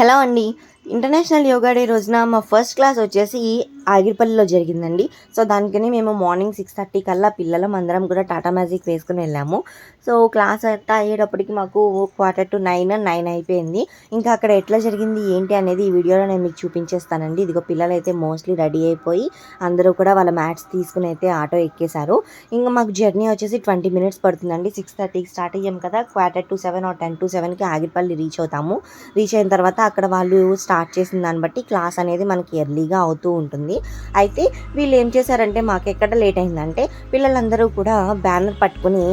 Hello అండి. International yoga day రోజున మా ఫస్ట్ క్లాస్ వచ్చేసి ఆగిరిపల్లిలో జరిగిందండి. సో దానికని మేము మార్నింగ్ సిక్స్ థర్టీ కల్లా పిల్లలం అందరం కూడా టాటా మ్యాజిక్ వేసుకుని వెళ్ళాము. సో క్లాస్ అంతా అయ్యేటప్పటికి మాకు క్వార్టర్ టు నైన్ నైన్ అయిపోయింది. ఇంకా అక్కడ ఎట్లా జరిగింది ఏంటి అనేది ఈ వీడియోలో నేను మీకు చూపించేస్తానండి. ఇదిగో పిల్లలు అయితే మోస్ట్లీ రెడీ అయిపోయి అందరూ కూడా వాళ్ళ మ్యాట్స్ తీసుకుని అయితే ఆటో ఎక్కేశారు. ఇంకా మాకు జర్నీ వచ్చేసి ట్వంటీ మినిట్స్ పడుతుందండి. సిక్స్ థర్టీకి స్టార్ట్ అయ్యాం కదా quarter to seven or ten to సెవెన్కి ఆగిరిపల్లి రీచ్ అవుతాము. రీచ్ అయిన తర్వాత అక్కడ వాళ్ళు స్టార్ట్ చేసిన దాన్ని బట్టి క్లాస్ అనేది మనకి ఎర్లీగా అవుతూ ఉంటుంది. అయితే వీళ్ళు ఏం చేశారంటే మాకు ఎక్కడ లేట్ అయిందంటే పిల్లలందరూ కూడా బ్యానర్ పట్టుకుని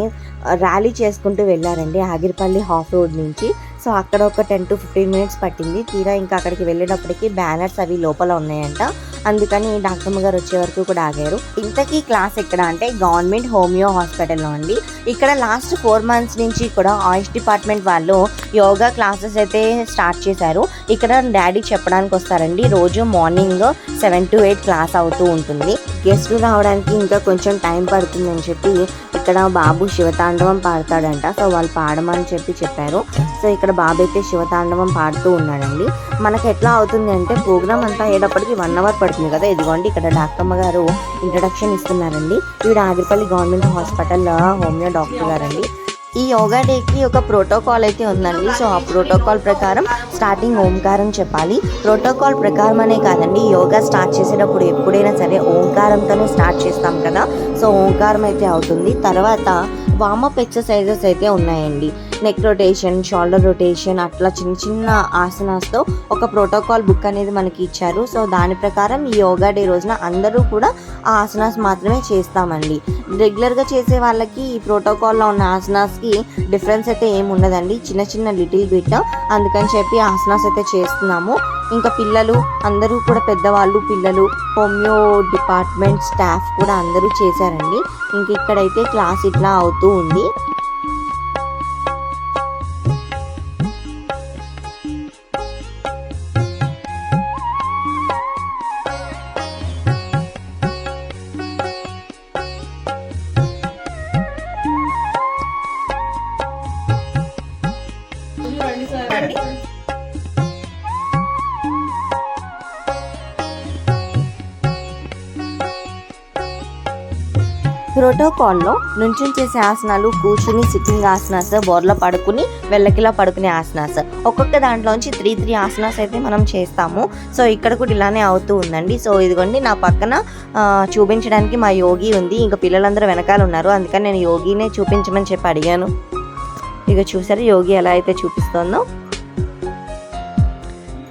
ర్యాలీ చేసుకుంటూ వెళ్ళారండి. ఆగిరిపల్లి హాఫ్ రోడ్ నుంచి. సో అక్కడ ఒక టెన్ టు ఫిఫ్టీన్ మినిట్స్ పట్టింది. తీరా ఇంకా అక్కడికి వెళ్ళేటప్పటికి బ్యానర్స్ అవి లోపల ఉన్నాయంట. అందుకని డాక్టర్ గారు వచ్చే వరకు కూడా ఆగారు. ఇంతకీ క్లాస్ ఎక్కడ అంటే గవర్నమెంట్ హోమియో హాస్పిటల్లో అండి. ఇక్కడ లాస్ట్ ఫోర్ మంత్స్ నుంచి కూడా ఆయుష్ డిపార్ట్మెంట్ వాళ్ళు యోగా క్లాసెస్ అయితే స్టార్ట్ చేశారు. ఇక్కడ డాడీ చెప్పడానికి వస్తారండి రోజు morning seven to eight class అవుతూ ఉంటుంది. గెస్ట్లు రావడానికి ఇంకా కొంచెం టైం పడుతుందని చెప్పి ఇక్కడ బాబు శివతాండవం పాడతాడంట. సో వాళ్ళు పాడమని చెప్పి చెప్పారు. సో ఇక్కడ బాబు అయితే శివతాండవం పాడుతూ ఉన్నాడండి. మనకి ఎట్లా అవుతుంది అంటే ప్రోగ్రామ్ అంతా అయ్యేటప్పటికి వన్ అవర్ పడుతుంది కదా. ఇదిగోండి ఇక్కడ డాక్టర్మ్మ గారు ఇంట్రడక్షన్ ఇస్తున్నారండి. ఈవిడ Agiripalli government hospital homeo doctor గారండి. ఈ యోగా డేకి ఒక ప్రోటోకాల్ అయితే ఉందండి. సో ఆ ప్రోటోకాల్ ప్రకారం స్టార్టింగ్ ఓంకారం చెప్పాలి. ప్రోటోకాల్ ప్రకారం అనే కాదండి యోగా స్టార్ట్ చేసేటప్పుడు ఎప్పుడైనా సరే ఓంకారంతోనే స్టార్ట్ చేస్తాం కదా. సో ఓంకారం అయితే అవుతుంది. తర్వాత వామప్ ఎక్సర్సైజెస్ అయితే ఉన్నాయండి. నెక్ రొటేషన్ షోల్డర్ రొటేషన్ అట్లా చిన్న చిన్న ఆసనాస్తో ఒక ప్రోటోకాల్ బుక్ అనేది మనకి ఇచ్చారు. సో దాని ప్రకారం ఈ యోగా డే రోజున అందరూ కూడా ఆ ఆసనాస్ మాత్రమే చేస్తామండి. రెగ్యులర్గా చేసే వాళ్ళకి ఈ ప్రోటోకాల్లో ఉన్న ఆసనాస్కి డిఫరెన్స్ అయితే ఏమి ఉండదండి. చిన్న చిన్న లిటిల్ బిట్ అందుకని చెప్పి ఆసనాస్ అయితే చేస్తున్నాము. ఇంకా పిల్లలు అందరూ కూడా పెద్దవాళ్ళు పిల్లలు హోమియో డిపార్ట్మెంట్ స్టాఫ్ కూడా అందరూ చేశారండి. ఇంక ఇక్కడైతే క్లాస్ ఇట్లా అవుతూ ఉంది. ప్రోటోకాల్లో నుంచుని చేసే ఆసనాలు కూర్చుని సిట్టింగ్ ఆసనాస్ బోర్లో పడుకుని వెళ్ళకిలా పడుకునే ఆసనాస్. ఒక్కొక్క దాంట్లోంచి త్రీ త్రీ ఆసనాస్ అయితే మనం చేస్తాము. సో ఇక్కడ కూడా ఇలానే అవుతూ ఉందండి. సో ఇదిగోండి నా పక్కన చూపించడానికి మా యోగి ఉంది. ఇంకా పిల్లలందరూ వెనకాల ఉన్నారు. అందుకని నేను యోగినే చూపించమని చెప్పి అడిగాను. ఇక చూసారు యోగి ఎలా అయితే చూపిస్తోందో?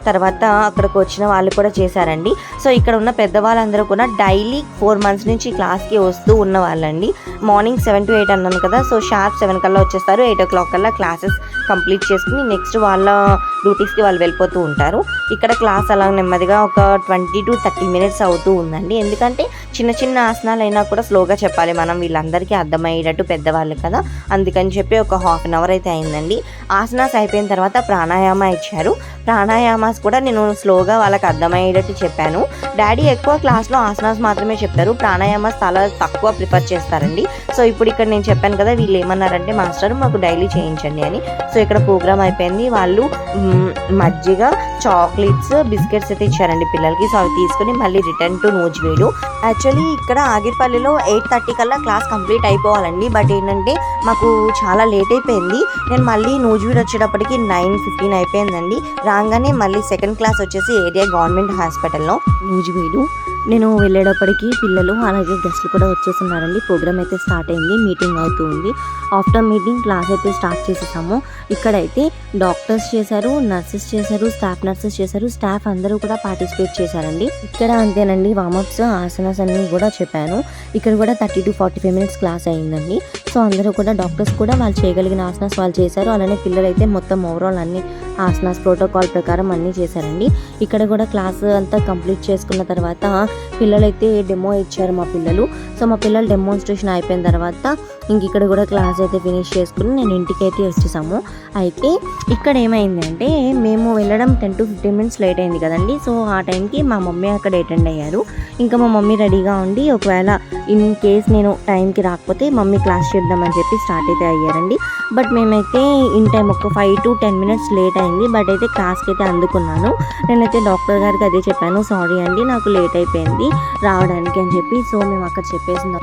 తర్వాత అక్కడికి వచ్చిన వాళ్ళు కూడా చేశారండి. సో ఇక్కడ ఉన్న పెద్దవాళ్ళందరూ కూడా డైలీ ఫోర్ మంత్స్ నుంచి క్లాస్కి వస్తూ ఉన్న వాళ్ళండి. మార్నింగ్ సెవెన్ టు ఎయిట్ అన్నాను కదా సో షార్ప్ సెవెన్ కల్లా వచ్చేస్తారు. ఎయిట్ ఓ క్లాక్ కల్లా క్లాసెస్ కంప్లీట్ చేసుకుని నెక్స్ట్ వాళ్ళ డ్యూటీస్కి వాళ్ళు వెళ్ళిపోతూ ఉంటారు. ఇక్కడ క్లాస్ అలా నెమ్మదిగా ఒక ట్వంటీ టు థర్టీ మినిట్స్ అవుతూ ఉందండి. ఎందుకంటే చిన్న చిన్న ఆసనాలు అయినా కూడా స్లోగా చెప్పాలి మనం. వీళ్ళందరికీ అర్థమయ్యేటట్టు పెద్దవాళ్ళు కదా. అందుకని చెప్పి ఒక హాఫ్ అన్ అవర్ అయితే అయిందండి. ఆసనాస్ అయిపోయిన తర్వాత ప్రాణాయామ ఇచ్చారు. ప్రాణాయామాస్ కూడా నేను స్లోగా వాళ్ళకి అర్థమయ్యేటట్టు చెప్పాను. డాడీ ఎక్కువ క్లాస్లో ఆసనాస్ మాత్రమే చెప్తారు. ప్రాణాయామాస్ చాలా తక్కువ ప్రిఫర్ చేస్తారండి. సో ఇప్పుడు ఇక్కడ నేను చెప్పాను కదా వీళ్ళు ఏమన్నారంటే మాస్టర్ మాకు డైలీ చేయించండి అని. సో ఇక్కడ ప్రోగ్రామ్ అయిపోయింది. వాళ్ళు మజ్జిగ చాక్లెట్స్ బిస్కెట్స్ అయితే ఇచ్చారండి పిల్లలకి. సో అవి తీసుకుని మళ్ళీ రిటర్న్ టు నూజివేడు యాక్చువల్లీ ఇక్కడ ఆగిరిపల్లిలో ఎయిట్ థర్టీ కల్లా క్లాస్ కంప్లీట్ అయిపోవాలండి. బట్ ఏంటంటే మాకు చాలా లేట్ అయిపోయింది. నేను మళ్ళీ నూజివీడు వచ్చేటప్పటికి నైన్ ఫిఫ్టీన్ అయిపోయిందండి. రాగానే మళ్ళీ సెకండ్ క్లాస్ వచ్చేసి ఏరియా గవర్నమెంట్ హాస్పిటల్లో నూజివీడు నేను వెళ్ళేటప్పటికి పిల్లలు అలాగే గెస్ట్లు కూడా వచ్చేస్తున్నారండి. ప్రోగ్రామ్ అయితే స్టార్ట్ అయింది మీటింగ్ అవుతూ ఉంది. ఆఫ్టర్ మీటింగ్ క్లాస్ అయితే స్టార్ట్ చేసేసాము. ఇక్కడైతే డాక్టర్స్ చేశారు నర్సెస్ చేశారు స్టాఫ్ నర్సెస్ చేశారు స్టాఫ్ అందరూ కూడా పార్టిసిపేట్ చేశారండి. ఇక్కడ అంతేనండి వామప్స్ ఆసనాస్ అన్నీ కూడా చెప్పాను. ఇక్కడ కూడా thirty to forty five minutes class అయిందండి. సో అందరూ కూడా డాక్టర్స్ కూడా వాళ్ళు చేయగలిగిన ఆసనాస్ వాళ్ళు చేశారు. అలానే పిల్లలు అయితే మొత్తం ఓవరాల్ అన్ని ఆసనాస్ ప్రోటోకాల్ ప్రకారం అన్నీ చేశారండి. ఇక్కడ కూడా క్లాస్ అంతా కంప్లీట్ చేసుకున్న తర్వాత పిల్లలైతే డెమో ఇచ్చారు మా పిల్లలు. సో మా పిల్లలు డెమోన్స్ట్రేషన్ అయిపోయిన తర్వాత ఇంక ఇక్కడ కూడా క్లాస్ అయితే ఫినిష్ చేసుకుని నేను ఇంటికి అయితే వచ్చేసాము. అయితే ఇక్కడ ఏమైందంటే మేము వెళ్ళడం ten to fifteen minutes late అయింది కదండి. సో ఆ టైంకి మా మమ్మీ అక్కడ అటెండ్ అయ్యారు. ఇంకా మా మమ్మీ రెడీగా ఉండి ఒకవేళ ఇన్ కేస్ నేను టైంకి రాకపోతే మమ్మీ క్లాస్ చేద్దామని చెప్పి స్టార్ట్ అయితే అయ్యారండి. బట్ మేమైతే ఇన్ టైం ఒక five to ten minutes late అయింది. బట్ అయితే క్లాస్కి అయితే అందుకున్నాను. నేనైతే డాక్టర్ గారికి అదే చెప్పాను. సారీ అండి నాకు లేట్ అయిపోయింది రావడానికి అని చెప్పి. సో మేము అక్కడ చెప్పేసింది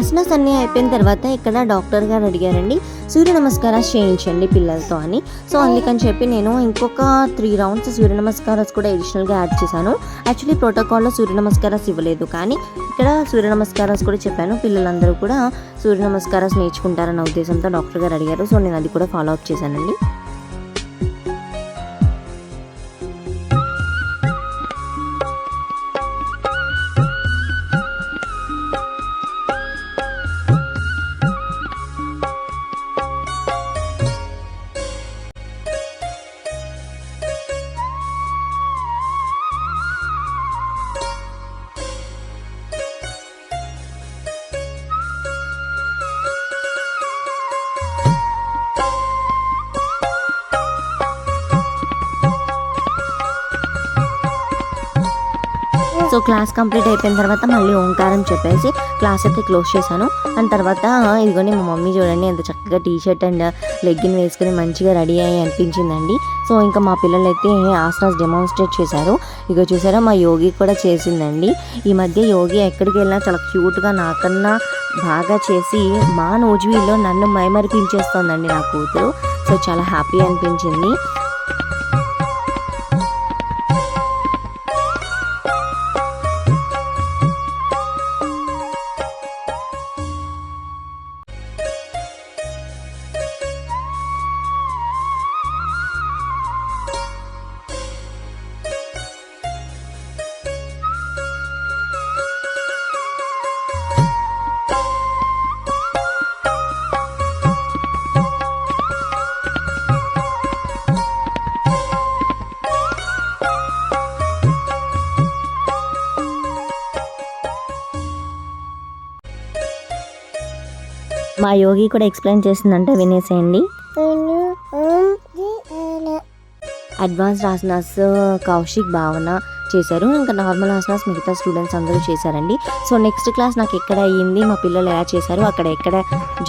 ఆసనాస్ అన్నీ అయిపోయిన తర్వాత ఇక్కడ డాక్టర్ గారు అడిగారండి సూర్య నమస్కారాలు చేయించండి పిల్లలతో అని. సో అందుకని చెప్పి నేను ఇంకొక త్రీ రౌండ్స్ సూర్య నమస్కారాలు కూడా అడిషనల్గా యాడ్ చేశాను. యాక్చువల్లీ ప్రోటోకాల్లో సూర్య నమస్కారాలు ఇవ్వలేదు కానీ ఇక్కడ సూర్య నమస్కారాలు కూడా చెప్పాను. పిల్లలందరూ కూడా సూర్య నమస్కారాలు నేర్చుకుంటారన్న ఉద్దేశంతో డాక్టర్ గారు అడిగారు. సో నేను అది కూడా ఫాలో అప్ చేశానండి. క్లాస్ కంప్లీట్ అయిపోయిన తర్వాత మళ్ళీ ఓంకారం చెప్పేసి క్లాస్ అయితే క్లోజ్ చేశాను. అండ్ తర్వాత ఇదిగోని మా మమ్మీ చూడండి ఎంత చక్కగా టీ షర్ట్ అండ్ లెగ్గిన్ వేసుకుని మంచిగా రెడీ అయ్యి అనిపించిందండి. సో ఇంకా మా పిల్లలైతే ఆసనాస్ డెమాన్స్ట్రేట్ చేశారు. ఇక చూసారా మా యోగి కూడా చేసిందండి. ఈ మధ్య యోగి ఎక్కడికి వెళ్ళినా చాలా క్యూట్గా నాకన్నా బాగా చేసి మా నోజువీలో నన్ను మైమరిపించేస్తోందండి నా కూతురు. సో చాలా హ్యాపీ అనిపించింది. మా యోగి కూడా ఎక్స్ప్లెయిన్ చేసిందంటే వినేసేయండి. అడ్వాన్స్డ్ ఆసనాస్ కౌశిక్ భావన చేశారు. ఇంకా నార్మల్ ఆసనాస్ మిగతా స్టూడెంట్స్ అందరూ చేశారండి. సో నెక్స్ట్ క్లాస్ నాకు ఎక్కడ అయ్యింది మా పిల్లలు ఎలా చేశారు అక్కడ ఎక్కడ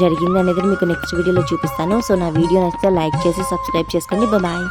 జరిగింది అనేది మీకు నెక్స్ట్ వీడియోలో చూపిస్తాను. సో నా వీడియో నచ్చితే లైక్ చేసి సబ్స్క్రైబ్ చేసుకోండి. బాయ్